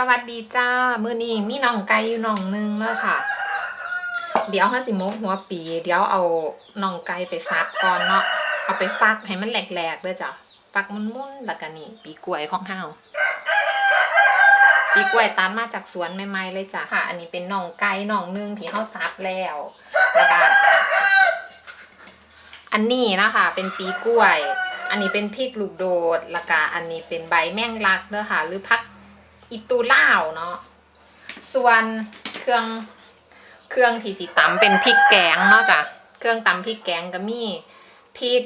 สวัสดีจ้า มือนี้มีน้องไก่อยู่น้องหนึงแล้วค่ะ เดี๋ยวเฮาสิมกหัวปี เดี๋ยวเอาน้องไก่ไปซับก่อนเนาะ เอาไปฟักให้มันแหลกๆเด้อจ้ะ ฟักมุนๆแล้วก็นี่ ปีกล้วยของเฮาปีกล้วยตัดมาจากสวนใหม่ๆเลยจ้ะค่ะ อันนี้เป็นน้องไก่น้องหนึงที่เฮาซับแล้วแล้วก็อันนี้นะคะ เป็นปีกล้วย อันนี้เป็นพริกลูกโดดแล้วก็อันนี้เป็นใบแมงลักเด้อค่ะ หรือพัก อิตูล่าวเนาะส่วนเครื่องเครื่องที่สีตำเป็นพริกแกงเนาะจ้ะเครื่องตำพริกแกงก็มีพริก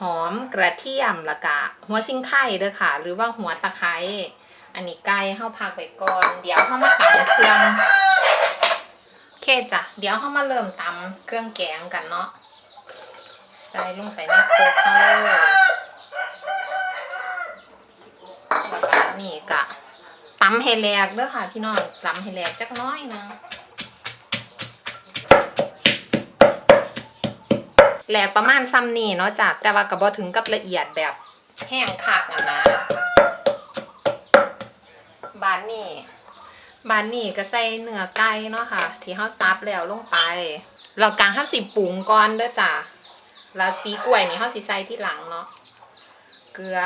หอมกระเทียมล้วก็หัวซิงไข่เด้อค่ะ หรือว่าหัวตะไคร้อันนี้ไก่เฮาพักไว้ก่อน เดี๋ยวเฮามาตำเครื่องเคจ้ะเดี๋ยวเฮามาเริ่มตำเครื่องแกงกันเนาะใส่ลงไปในโคกเฮาเลยแล้วก็นี่กะ ตำให้แหลกเด้อค่ะ พี่น้องตำให้แหลกจักน้อยนึงแหลกประมาณซ้ำนี่เนาะจ้ะแต่ว่าก็บ่ถึงกับละเอียดแบบแห้งคักอะนะ บานนี่บานนี่ก็ใส่เนื้อไก่เนาะค่ะ ที่เฮาซับแล้วลงไปแล้วกลางเฮาสิบปรุงก่อนเด้อจ้ะแล้วปีกล้วยนี่เฮาสิใส่ที่หลังเนาะเกลือ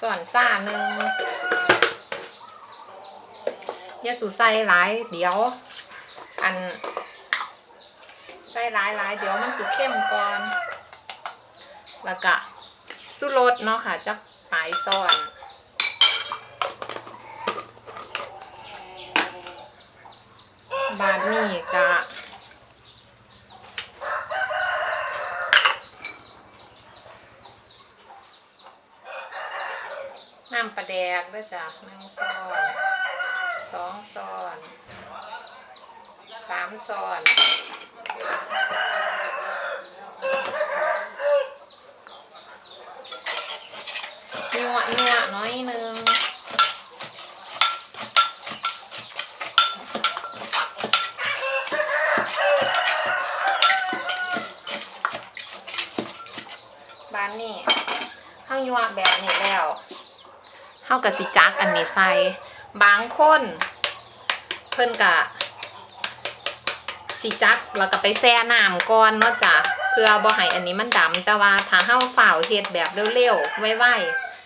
ส่วนซ่าหนึ่ง อย่าสูใส่หลายเดี๋ยว อัน ใส่หลายหลายเดี๋ยวมันสุเข้มก่อน แล้วก็สุรสเนาะค่ะจักปลายซ่อนบาดนี่กะน้ำปลาแดกด้วยจ้ะนึ่งซ้อน สองซ้อนสามซ้อนนัวนัวน้อยหนึ่งบ้านนี่ข้างยัวแบบนี้แล้วเฮากับสิจักอันนี้ใส่ บางคน เพิ่นกะสิจักแล้วก็ไปแช่น้ำก่อนเนาะจ้ะเพื่อบ่ให้อันนี้มันดำแต่ว่าถ้าเฮาฝ่าวเฮ็ดแบบเร็วๆไว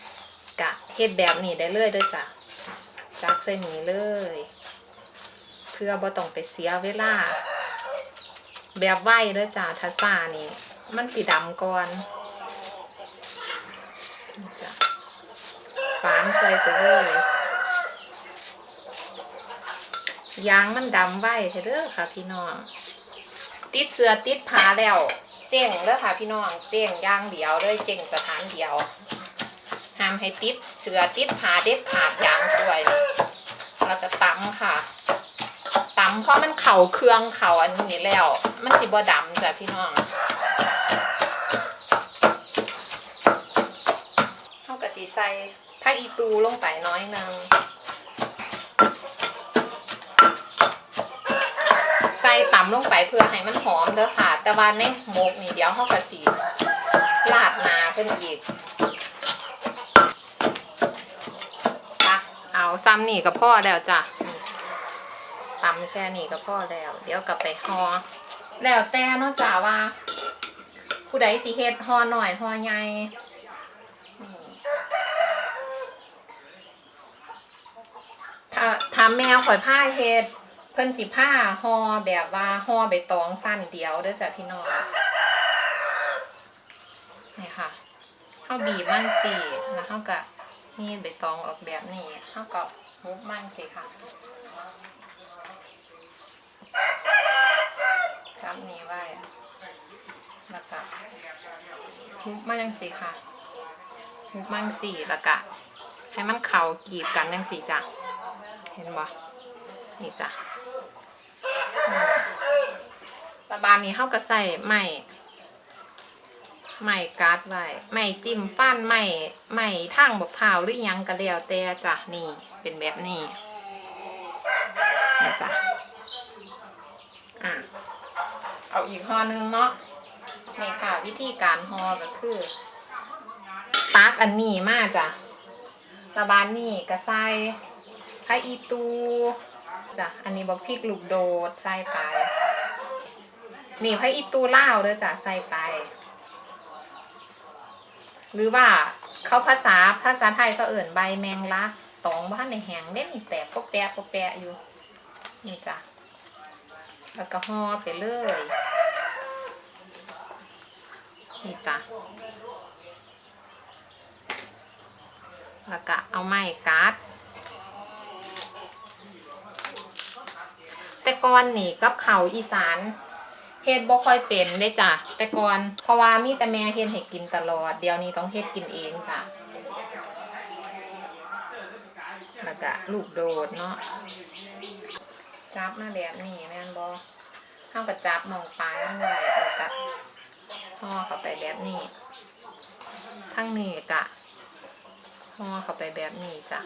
ๆกะเฮ็ดแบบนี้ได้เลยเด้อจ้ะจักใส่นี้เลย เพื่อบ่ต้องไปเสียเวลา แบบไวเด้อจ้ะถ้าซ่านี่มันสิดำก่อนจ้ะฟานใส่ไปเลย ยางมันดำไว้เถอะเด้อค่ะพี่น้อง ติดเสือติดผาแล้ว เจ๋งเด้อค่ะพี่น้อง เจ๋งย่างเดียวเลยเจ๋งสถานเดียวห้ามให้ติดเสือติดผาเด็ดขาดยางด้วย เราจะตำค่ะตำเพราะมันเข่าเครื่องเข่าอันนี้แล้ว มันจิบดำจ้ะพี่น้องเท่ากับสีใสผักอีตูลงไปน้อยนึง ต่ำลงไปเพื่อให้มันหอมเด้อค่ะ แต่ว่าในหมกนี่เดี๋ยวเท่ากับสีลาดนาเพิ่นอีกตักเอาซ้ำนี่ก็พ่อแล้วจ้ะตำแค่นี้ก็พ่อแล้ว เดี๋ยวกลับไปหอแล้วแต่นาะจ้าว่า ผู้ใดสิเฮ็ดห่อหน่อยห่อใหญ่ถ้าถ้าแมวข่อยผ้าเฮ็ด เพิ่นสิผ้าห่อแบบว่าห่อใบตองสั้นเดียวเด้อจ้ะพี่น้องนี่ค่ะเฮาบีบมันสิแล้วเฮาก็นี่ใบตองออกแบบนี้เฮาก็มุบมันสิค่ะซ้ำนี้ไว้แล้วก็มุบมันจังสิค่ะมุบมันสิแล้วก็ให้มันเข้ากีบกันจังสิจ้ะเห็นบ่ นี่จ้ะอืมระบานนี้เข้าก็ใส่ไม้ไม้การ์ดไว้ไม้จิ้มฟันไม้ไม้ทางบกเผาหรือยังก็แล้วแต่จ้ะนี่เป็นแบบนี้นะจ้ะอะเอาอีกห่อนึงเนาะนี่ค่ะ วิธีการห่อก็คือตักอันนี้มาจ้ะระบานนี่ก็ใส่ขผักอีตู จ้ะ อันนี้บอกพริกลูกโดดใส่ไป นี่ผักอีตูลาเด้อจ้ะใส่ไป หรือว่าเขาภาษาภาษาไทยก็เอิ่นใบแมงลักตองบ้านในแหงเล่นนี่แตกปแปะปะแปะอยู่ นี่จ้ะ แล้วก็ห่อไปเลย นี่จ้ะแล้วก็เอาไม้กัด แต่ ก่อนนี่กับเขาอีสานเฮ็ดบ่ค่อยเป็นเด้จ้ะแต่ก่อนเพราะว่ามีแต่แม่เฮ็ดให้กินตลอด เดี๋ยวนี้ต้องเฮ็ดกินเองจ้ะแล้วก็ลูกโดดเนาะจับมาแบบนี้แม่นบ่เฮาก็จับมองปลายมันไว้แล้วก็ห่อเข้าไปแบบนี้ทั้งนี้ก็ห่อเข้าไปแบบนี้จ้ะ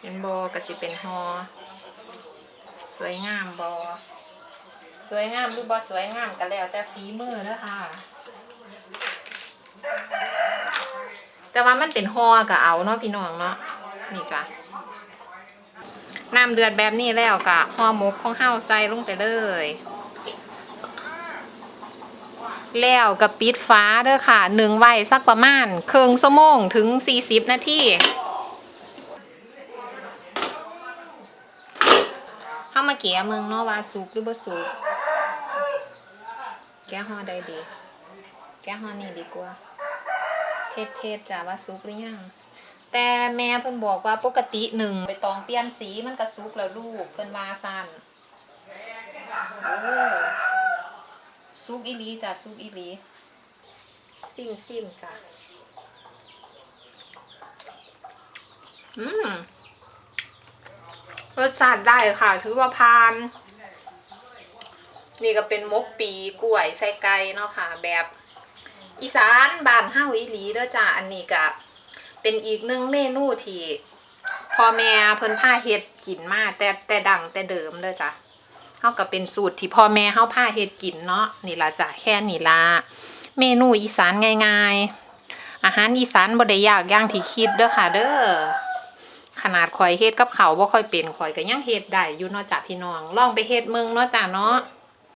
เห็นบ่ก็สิเป็นห่อ สวยงามบ่สวยงามหรือบ่สวยงามก็แล้วแต่ฝีมือเด้อค่ะแต่ว่ามันเป็นห่อก็เอาเนาะพี่น้องเนาะนี่จ้ะน้ำเดือดแบบนี้แล้วกะห่อหมกของเฮาใส่ลงไปเลย แล้วกับปิดฟ้าเด้อค่ะหนึ่งไว้สักประมาณครึ่งชั่วโมงถึง 40 นาที เฮามาเกี่ยเมืองเนาะว่าสุกหรือบ่สุกแกะห่อได้ดี แกะห่อนี่ดีกว่า เทศเทศจ้าว่าสุกหรือยังแต่แม่เพิ่นบอกว่าปกติหนึ่งไปตองเปลี่ยนสีมันก็สุกแล้วลูกเพิ่นว่าซั่นโอ้สุกอีลีจ้ะสุกอีลีซิมซิมจ้ะอืม รสชาติได้ค่ะ ถือว่าพาน นี่ก็เป็นมกปีกล้วยใส่ไก่เนาะค่ะ แบบ อีสานบ้านเฮาอีลีเด้อจ้ะอันนี้ก็เป็นอีกหนึ่งเมนูที่พ่อแม่เพิ่นพาเฮ็ดกินมาแต่แต่ดังแต่เดิมเลยจ้ะเฮาก็เป็นสูตรที่พ่อแม่เฮาพาเฮ็ดกินเนาะนี่ละจ้ะแค่นี้ล่ะเมนูอีสานง่าย ๆ อาหารอีสานบ่ได้ยากอย่างที่คิดเด้อค่ะเด้อ ขนาดคอยเฮ็ดกับเขาว่าค่อยเป็นคอยก็ยังเฮ็ดได้อยู่นอกจากพี่น้อง ลองไปเฮ็ดเมืองนอกจากเนาะ